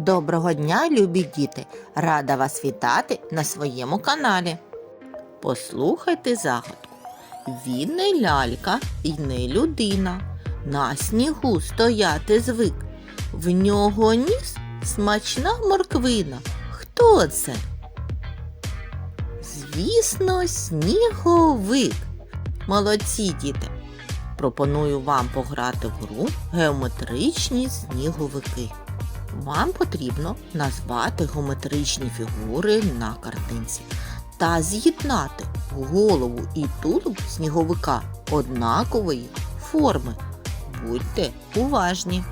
Доброго дня, любі діти! Рада вас вітати на своєму каналі. Послухайте загадку. Він не лялька і не людина. На снігу стояти звик. В нього ніс смачна морквина. Хто це? Звісно, сніговик. Молодці діти. Пропоную вам пограти в гру геометричні сніговики. Вам потрібно назвати геометричні фігури на картинці та з'єднати голову і тулуб сніговика однакової форми. Будьте уважні.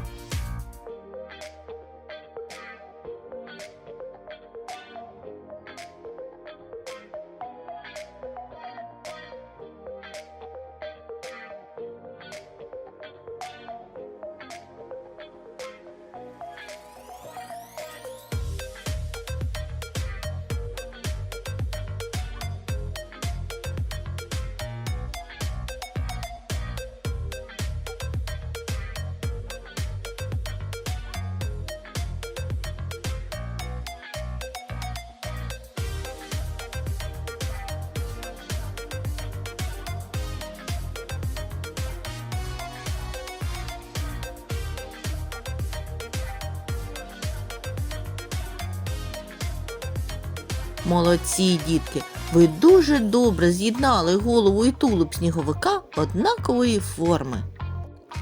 Молодці, дітки! Ви дуже добре з'єднали голову і тулуб сніговика однакової форми.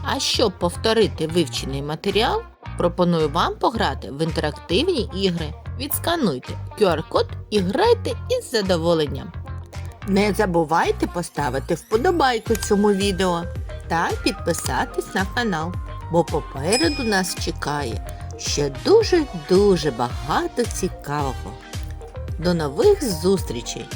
А щоб повторити вивчений матеріал, пропоную вам пограти в інтерактивні ігри. Відскануйте QR-код і грайте із задоволенням. Не забувайте поставити вподобайку цьому відео та підписатись на канал, бо попереду нас чекає ще дуже-дуже багато цікавого. До нових зустрічей!